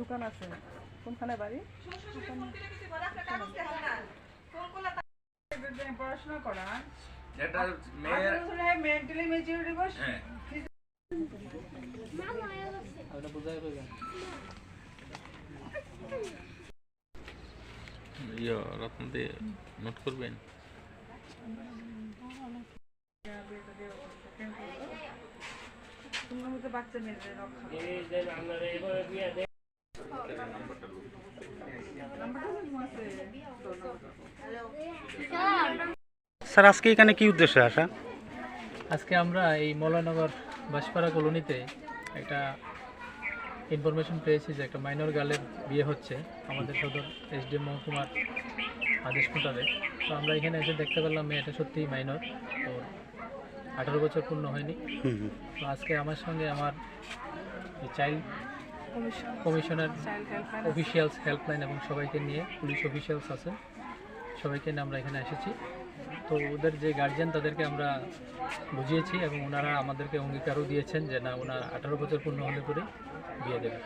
দোকান আছে। কোনখানে বাড়ি? পড়াশোনা করা। যেটা মেয়ের মেন্টালি মেচুরিটি বস হ্যাঁ। ইয়ে রত্ন দিয়ে নোট করবেন? তোমার মতো বাচ্চা মেয়েদের রক্ষা। স্যার আজকে এখানে কি উদ্দেশ্যে আসা? আজকে আমরা এই মৌলানগর বাসপাড়া কলোনিতে একটা ইনফরমেশন পেয়েছি যে একটা মাইনর গার্লের বিয়ে হচ্ছে আমাদের সদর এসডিএম মহকুমার আদেশ মোতাবেক। তো আমরা এখানে এসে দেখতে পেলাম মেয়েটা সত্যিই মাইনর তো আঠারো বছর পূর্ণ হয়নি। তো আজকে আমার সঙ্গে আমার চাইল্ড কমিশনার অফিসিয়ালস হেল্পলাইন এবং সবাইকে নিয়ে পুলিশ অফিসিয়ালস আছে সবাইকে নিয়ে আমরা এখানে এসেছি। তো ওদের যে গার্জিয়ান তাদেরকে আমরা বুঝিয়েছি এবং ওনারা আমাদেরকে অঙ্গীকারও দিয়েছেন যে না ওনার আঠারো বছর পূর্ণ হলে পরে বিয়ে দেবে।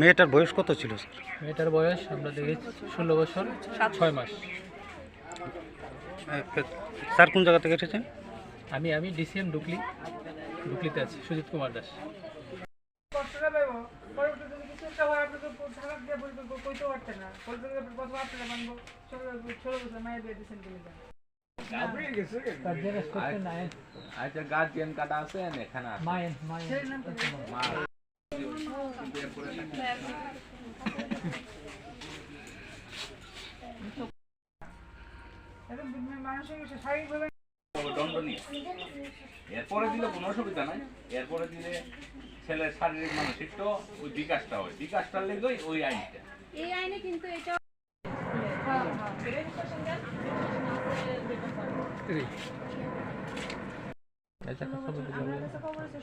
মেয়েটার বয়স কত ছিল স্যার? মেয়েটার বয়স আমরা দেখেছি ষোলো বছর ছয় মাস। স্যার কোন জায়গা থেকে এসেছেন? আমি আমি ডিসিএম ডুকলি ডুকলিতে আছি সুজিত কুমার দাস কষ্টটা পাইব পরবর্তী যদি কিছু একটা হয় আপনি তো থাকার দিয়ে বলতে কইতে পারতেন না। বলতে গেলে প্রথম আপনারা মানবো ষোলো ষোলো বছর মায়ের বিয়ে দিয়েছেন বলে দেন আচ্ছা গার্জিয়ান কার্ড আছে এখানে আছে। মায়ের মায়ের। ছেলের নাম কি? মা। এখন মানুষের শারীরিকভাবে দণ্ডনীয় এরপরে দিলে কোনো অসুবিধা নাই। এরপরে দিলে ছেলের শারীরিক মানসিক তো ওই বিকাশটা হয়। বিকাশটার লেগেই ওই আইনটা। এই আইনে কিন্তু এটা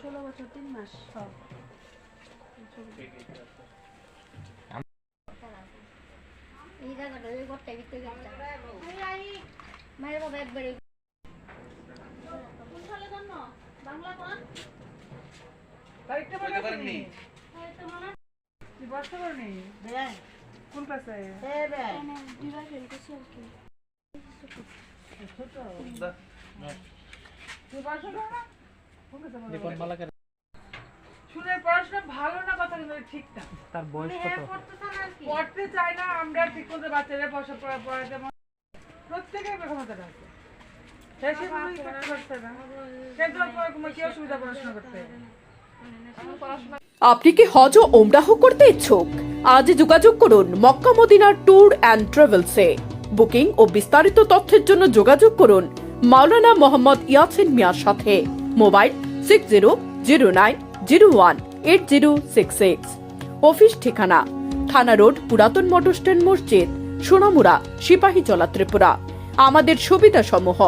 ষোলো বছর তিন মাস এই জায়গাটা ওই ঘরটা ভিতরে মায়ের বাবা একবারে শুনে পড়াশোনা ভালো না কথা কিন্তু ঠিক না। তার বয়স কত? কি পড়তে চাই না আমরা ঠিক মতো বাচ্চাদের পয়সা পড়া পড়াতে মন- প্রত্যেকের ক্ষমতাটা আছে। আপনি কি হজ ও ওমরাহ করতে ইচ্ছুক? আজ যোগাযোগ করুন মক্কা মদিনার ট্যুর অ্যান্ড ট্রাভেলসে। বুকিং ও বিস্তারিত তথ্যের জন্য যোগাযোগ করুন মাওলানা মোহাম্মদ ইয়াসিন মিয়ার সাথে। Mobile six zero zero nine zero one eight zero six six. Office ঠিকানা, থানা রোড, পুরাতন মোটর স্ট্যান্ড মসজিদ, সোনামুড়া সিপাহীজলা ত্রিপুরা। আমাদের সুবিধা সমূহ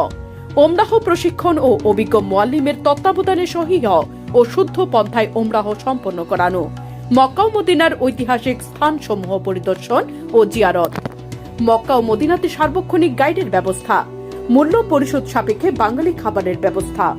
ওমরাহ প্রশিক্ষণ ও অভিজ্ঞ মোয়াল্লিমের তত্ত্বাবধানে সহিহ ও শুদ্ধ পন্থায় ওমরাহ সম্পন্ন করানো, মক্কা ও মদিনার ঐতিহাসিক স্থানসমূহ পরিদর্শন ও জিয়ারত। মক্কা ও মদিনাতে সার্বক্ষণিক গাইডের ব্যবস্থা, মূল্য পরিশোধ সাপেক্ষে বাঙালি খাবারের ব্যবস্থা।